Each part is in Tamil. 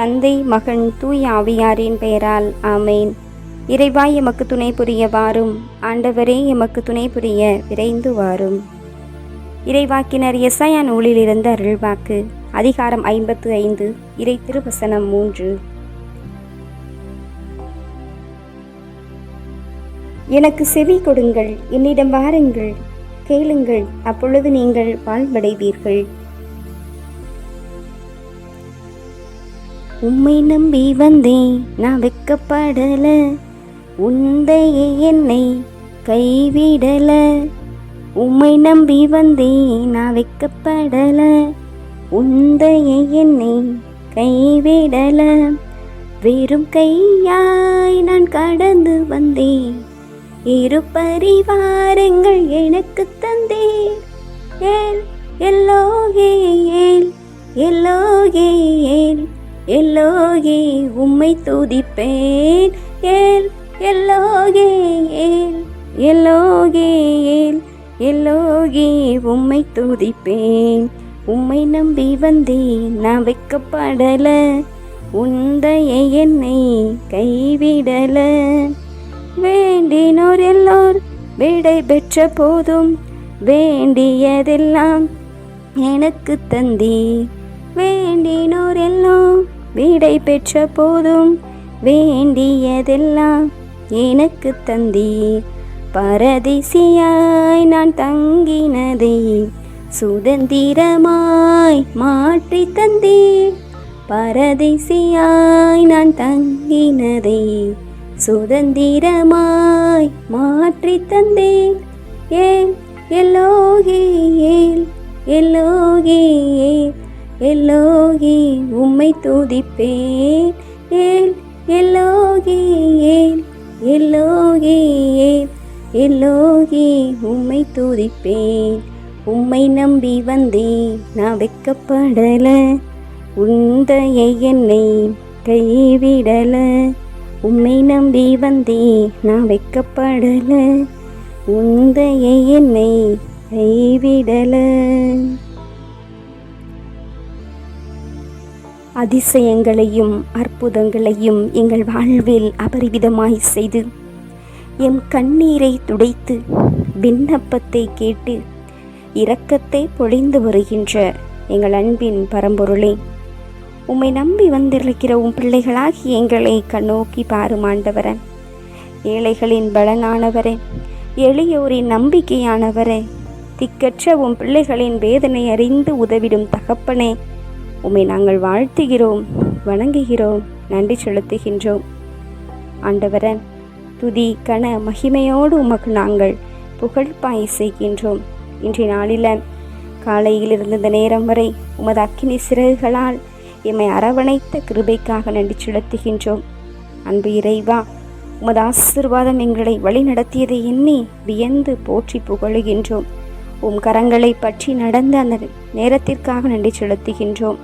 தந்தை மகன் தூய் ஆவியாரின் பெயரால் ஆமேன். இறைவா எமக்கு துணை புரிய வாரும். ஆண்டவரே எமக்கு துணை புரிய விரைந்து வாரும். இறைவாக்கினர் எஸ்ஐயா நூலிலிருந்து அருள்வாக்கு. அதிகாரம் ஐம்பத்து ஐந்து இறை திருவசனம் மூன்று. எனக்கு செவி கொடுங்கள் என்னிடம் வாருங்கள் கேளுங்கள் அப்பொழுது நீங்கள் வாழ்வடைவீர்கள். உம்மை நம்பி வந்தேன். நான் வெக்கப்படல உந்தையே என்னை கைவிடல. உம்மை நம்பி வந்தேன். நான் வெக்கப்படல உந்தையே என்னை கைவிடல. வெறும் கையாய் நான் கடந்து வந்தேன். இரு பரிவாரங்கள் எனக்கு தந்தேன். ஏல் எல்லோகே ஏல் எல்லோகே ஏல். எல்லோகே உம்மை துதிப்பேன். ஏல் எல்லோகே ஏல் எல்லோகே ஏல் எல்லோகே உம்மை துதிப்பேன். உம்மை நம்பி வந்தேன் நான் வைக்கப்படல. உந்தைய என்னை கைவிடல. வேண்டினோர் எல்லோர் விடை பெற்ற போதும் வேண்டியதெல்லாம் எனக்கு தந்தீர். வேண்டினோர் எல்லாம் விடை பெற்ற போதும் வேண்டியதெல்லாம் எனக்கு தந்தி. பரதிசியாய் நான் தங்கினதை சுதந்திரமாய் மாற்றி தந்தி. பரதிசியாய் நான் தங்கினதை சுதந்திரமாய் மாற்றி தந்தேன் ஏன்? எல்லோகியேல் எல்லோகியேல் எல்லோகி உம்மை துதிப்பேன். ஏன்? எல்லோகி ஏன்? எல்லோகி ஏன்? எல்லோகி உம்மை துதிப்பேன். உம்மை நம்பி வந்தேன் நான் வெக்கப்படல உந்தையை என்னை கைவிடல. உம்மை நம்பி வந்தேன் நான் வைக்கப்படல உந்தையை என்னை கைவிடல. அதிசயங்களையும் அற்புதங்களையும் எங்கள் வாழ்வில் அபரிவிதமாய் செய்து எம் கண்ணீரை துடைத்து விண்ணப்பத்தை கேட்டு இரக்கத்தை பொழிந்து வருகின்ற எங்கள் அன்பின் பரம்பொருளே உம்மை நம்பி வந்திருக்கிற உம் பிள்ளைகளாகி எங்களை கண்ணோக்கி பாருமாண்டவரே ஏழைகளின் பலனானவரே எளியோரின் நம்பிக்கையானவரே திக்கற்ற உம் பிள்ளைகளின் வேதனை அறிந்து உதவிடும் தகப்பனே உம்மை நாங்கள் வாழ்த்துகிறோம் வணங்குகிறோம் நன்றி செலுத்துகின்றோம். ஆண்டவரன் துதி கன மகிமையோடு உமக்கு நாங்கள் புகழ்பாய் செய்கின்றோம். இன்றைய நாளில் காலையில் இருந்த நேரம் வரை உமது அக்கினி சிறகுகளால் எம்மை அரவணைத்த கிருபைக்காக நன்றி செலுத்துகின்றோம். அன்பு இறைவா உமது ஆசிர்வாதம் எங்களை வழி நடத்தியதை எண்ணி வியந்து போற்றி புகழுகின்றோம். உம் கரங்களை பற்றி நடந்த அந்த நேரத்திற்காக நன்றி செலுத்துகின்றோம்.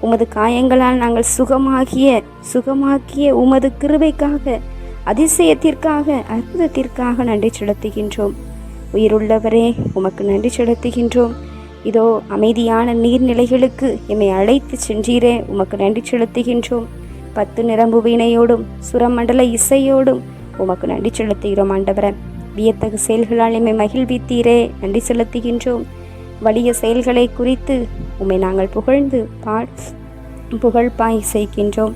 உமது காயங்களால் நாங்கள் சுகமாகிய சுகமாக்கிய உமது கிருபைக்காக அதிசயத்திற்காக அற்புதத்திற்காக நன்றி செலுத்துகின்றோம். உயிருள்ளவரே உமக்கு நன்றி செலுத்துகின்றோம். இதோ அமைதியான நீர்நிலைகளுக்கு எம்மை அழைத்து சென்றீரே உமக்கு நன்றி செலுத்துகின்றோம். பத்து நிரம்பு வீணையோடும் சுரமண்டல இசையோடும் உமக்கு நன்றி செலுத்துகிறோம் ஆண்டவரே. வியத்தகு செயல்களால் எம்மை மகிழ்வித்தீரே நன்றி செலுத்துகின்றோம். வலிய செயல்களை குறித்து உம்மை நாங்கள் புகழ்ந்து பாட் புகழ்பாய் செய்கின்றோம்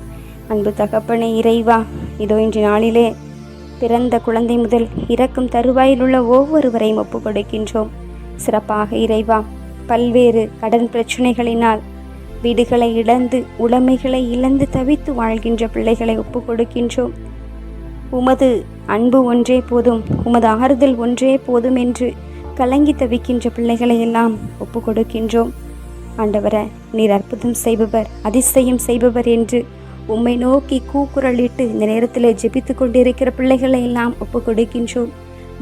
அன்பு தகப்பனை இறைவா இதோ இன்று நாளிலே பிறந்த குழந்தை முதல் இறக்கும் தருவாயில் உள்ள ஒவ்வொருவரையும் ஒப்புக் கொடுக்கின்றோம் சிறப்பாக இறைவா பல்வேறு கடன் பிரச்சனைகளினால் வீடுகளை இழந்து உடைமைகளை இழந்து தவித்து வாழ்கின்ற பிள்ளைகளை ஒப்புக் கொடுக்கின்றோம் உமது அன்பு ஒன்றே போதும் உமது ஆறுதல் ஒன்றே போதும் என்று கலங்கி தவிக்கின்ற பிள்ளைகளை எல்லாம் ஒப்பு கொடுக்கின்றோம் ஆண்டவர நீர் அற்புதம் செய்பவர் அதிசயம் செய்பவர் என்று உம்மை நோக்கி கூக்குரலிட்டு இந்த நேரத்தில் ஜெபித்து கொண்டிருக்கிற பிள்ளைகளை எல்லாம் ஒப்பு கொடுக்கின்றோம்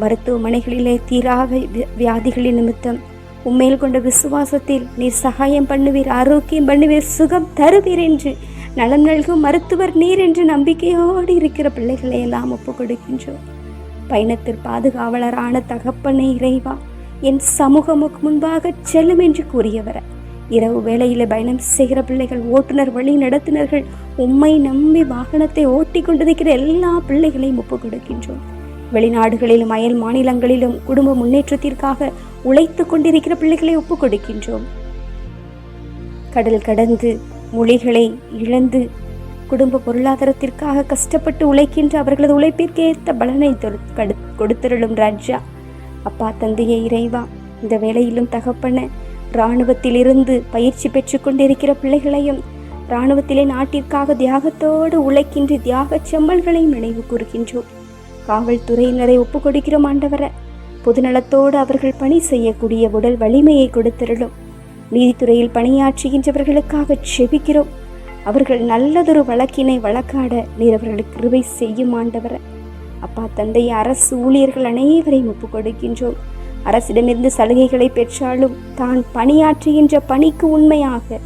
மருத்துவமனைகளிலே தீராக வியாதிகளின் நிமித்தம் உண்மையில் கொண்ட விசுவாசத்தில் நீர் சகாயம் பண்ணுவீர் ஆரோக்கியம் பண்ணுவீர் சுகம் தருவீர் என்று நலம் நல்கும் மருத்துவர் நீர் என்று நம்பிக்கையோடு இருக்கிற பிள்ளைகளை எல்லாம் ஒப்பு கொடுக்கின்றோம் பயணத்தில் பாதுகாவலரான தகப்பனை இறைவா என் சமூகமுக்கு முன்பாக செல்லும் என்று கூறியவர். இரவு வேளையில் பயணம் செய்கிற பிள்ளைகள் ஓட்டுநர் வழி நடத்துனர்கள் உம்மை நம்பி வாகனத்தை ஓட்டி கொண்டிருக்கிற எல்லா பிள்ளைகளையும் ஒப்புக் கொடுக்கின்றோம். வெளிநாடுகளிலும் அயல் மாநிலங்களிலும் குடும்ப முன்னேற்றத்திற்காக உழைத்து கொண்டிருக்கிற பிள்ளைகளை ஒப்புக் கொடுக்கின்றோம். கடல் கடந்து மொழிகளை இழந்து குடும்ப பொருளாதாரத்திற்காக கஷ்டப்பட்டு உழைக்கின்ற அவர்களது உழைப்பிற்கேற்ற பலனை தொடு- கொடுத்தருளும் ராஜா. அப்பா தந்தையே இறைவா இந்த வேலையிலும் தகப்பன இராணுவத்திலிருந்து பயிற்சி பெற்று கொண்டிருக்கிற பிள்ளைகளையும் இராணுவத்திலே நாட்டிற்காக தியாகத்தோடு உழைக்கின்ற தியாகச் செம்மல்களையும் நினைவு கூறுகின்றோம். காவல்துறையினரை ஒப்புக் கொடுக்கிறோம் ஆண்டவர. பொதுநலத்தோடு அவர்கள் பணி செய்யக்கூடிய உடல் வலிமையை கொடுத்திருளும் நீதித்துறையில் பணியாற்றுகின்றவர்களுக்காக செபிக்கிறோம். அவர்கள் நல்லதொரு வழக்கினை வழக்காட நீர் அவர்களுக்கு கிருவை செய்யும் ஆண்டவர. அப்பா தந்தை அரசு ஊழியர்கள் அனைவரையும் ஒப்புக் கொடுக்கின்றோம். அரசிடமிருந்து சலுகைகளை பெற்றாலும் தான் பணியாற்றுகின்ற பணிக்கு உண்மையாக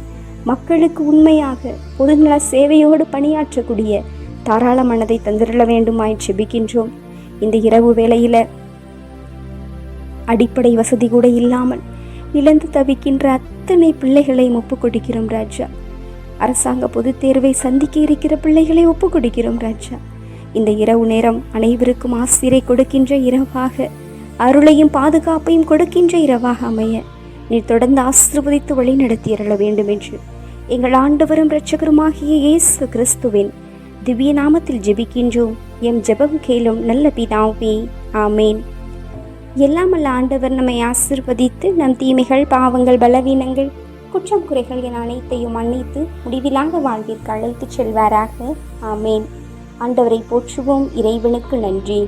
மக்களுக்கு உண்மையாக பொதுநல சேவையோடு பணியாற்றக்கூடிய தாராள மனதை தந்திரள வேண்டுமாய் செபிக்கின்றோம். இந்த இரவு வேளையில அடிப்படை வசதி கூட இல்லாமல் இழந்து தவிக்கின்ற அத்தனை பிள்ளைகளையும் ஒப்புக்கொடுக்கிறோம் ராஜா. அரசாங்க பொதுத் தேர்வை சந்திக்க இருக்கிற பிள்ளைகளை ஒப்புக்கொடுக்கிறோம் ராஜா. இந்த இரவு நேரம் அனைவருக்கும் ஆசிரியை கொடுக்கின்ற இரவாக அருளையும் பாதுகாப்பையும் கொடுக்கின்ற இரவாக அமைய. நீ தொடர்ந்து ஆசிர்வதித்து வழி நடத்தியருள வேண்டும் என்று எங்கள் ஆண்டவரும் இரட்சகருமாகிய இயேசு கிறிஸ்துவின் திவ்ய நாமத்தில் ஜெபிக்கின்றோம். எம் ஜெபம் கேளும் நல்ல பிதாவே ஆமேன். எல்லாம் அல்ல ஆண்டவர் நம்மை ஆசிர்வதித்து நம் தீமைகள் பாவங்கள் பலவீனங்கள் குற்றம் குறைகள் என அனைத்தையும் மன்னித்து முடிவிலாக வாழ்விற்கு அழைத்துச் செல்வாராக. ஆமேன். ஆண்டவரை போற்றுவோம். இறைவனுக்கு நன்றி.